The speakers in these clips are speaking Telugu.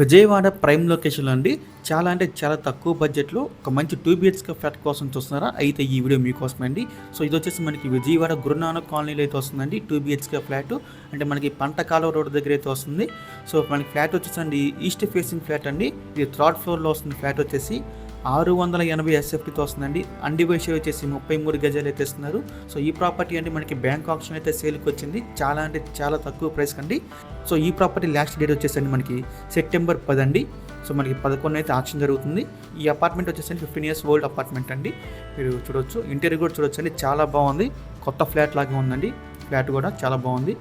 విజయవాడ ప్రైమ్ లొకేషన్లో అండి. చాలా అంటే చాలా తక్కువ బడ్జెట్లో ఒక మంచి టూ బిహెచ్కే ఫ్లాట్ కోసం చూస్తున్నారా? అయితే ఈ వీడియో మీకోసమే అండి. సో ఇది వచ్చేసి మనకి విజయవాడ గురునానక్ కాలనీలో అయితే వస్తుందండి. Two BHK flat. అంటే మనకి పంట కాలువ రోడ్ దగ్గర అయితే వస్తుంది. సో మనకి ఫ్లాట్ వచ్చేసండి ఈస్ట్ ఫేసింగ్ ఫ్లాట్ అండి. ఇది థర్డ్ ఫ్లోర్లో వస్తుంది ఫ్లాట్ వచ్చేసి. ఆరు వందల ఎనభై ఎస్ఎఫ్టీతో వస్తుందండి. అండివైష్ వచ్చేసి ముప్పై మూడు గజాలు అయితే ఇస్తున్నారు సో ఈ ప్రాపర్టీ అంటే మనకి బ్యాంక్ ఆప్షన్ అయితే సేల్కి వచ్చింది. చాలా అంటే చాలా తక్కువ ప్రైస్ కండి సో ఈ ప్రాపర్టీ లాస్ట్ డేట్ వచ్చేసండి మనకి సెప్టెంబర్ పది అండి. సో మనకి పదకొండు అయితే ఆక్షన్ జరుగుతుంది. ఈ అపార్ట్మెంట్ వచ్చేసరికి ఫిఫ్టీన్ ఇయర్స్ ఓల్డ్ అపార్ట్మెంట్ అండి. మీరు చూడొచ్చు. ఇంటీరియర్ కూడా చూడొచ్చు అండి. చాలా బాగుంది. కొత్త ఫ్లాట్ లాగా ఉందండి. ఫ్లాట్ కూడా చాలా బాగుంది.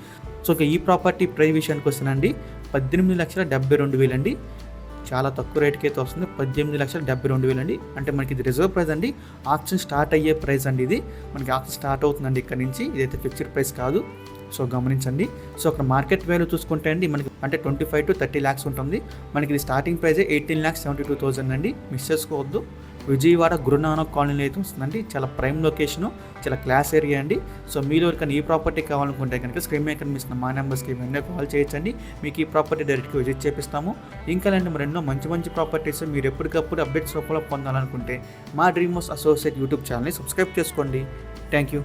సో ఇక ఈ ప్రాపర్టీ ప్రైస్ విషయానికి వస్తానండి పద్దెనిమిది లక్షల డెబ్బై రెండు వేలండి. చాలా తక్కువ రేట్కి అయితే వస్తుంది. పద్దెనిమిది లక్షల డెబ్బై రెండు వేలు అండి. అంటే మనకి ఇది రిజర్వ్ ప్రైస్ అండి. ఆప్షన్ స్టార్ట్ అయ్యే ప్రైస్ అండి ఇది. మనకి ఆప్షన్ స్టార్ట్ అవుతుందండి ఇక్కడ నుంచి. ఇదైతే ఫిక్స్డ్ ప్రైస్ కాదు. సో గమనించండి. సో అక్కడ మార్కెట్ వాల్యూ చూసుకుంటే అండి మనకి అంటే twenty five to thirty lakhs ఉంటుంది. మనకి ఇది starting price eighteen lakhs seventy two thousand అండి. మిస్ చేసుకోవద్దు. విజయవాడ గురునానక్ కాలనీలో అయితే వస్తుందండి. చాలా ప్రైమ్ లొకేషను చాలా క్లాస్ ఏరియా అండి. సో మీరు ఎవరికైనా ఈ ప్రాపర్టీ కావాలనుకుంటే కనుక స్క్రీన్ మీద కనిపిస్తున్న మా నెంబర్స్కి వెంటనే కాల్ చేయొచ్చండి. మీకు ఈ ప్రాపర్టీ డైరెక్ట్గా విజిట్ చేపిస్తాము. ఇంకా లాంటి మరి ఎన్నో మంచి మంచి ప్రాపర్టీస్ మీరు ఎప్పటికప్పుడు అప్డేట్స్ రూపంలో పొందాలనుకుంటే మా డ్రీమ్ హౌస్ అసోసియేట్ యూట్యూబ్ ఛానల్ని సబ్స్క్రైబ్ చేసుకోండి. Thank you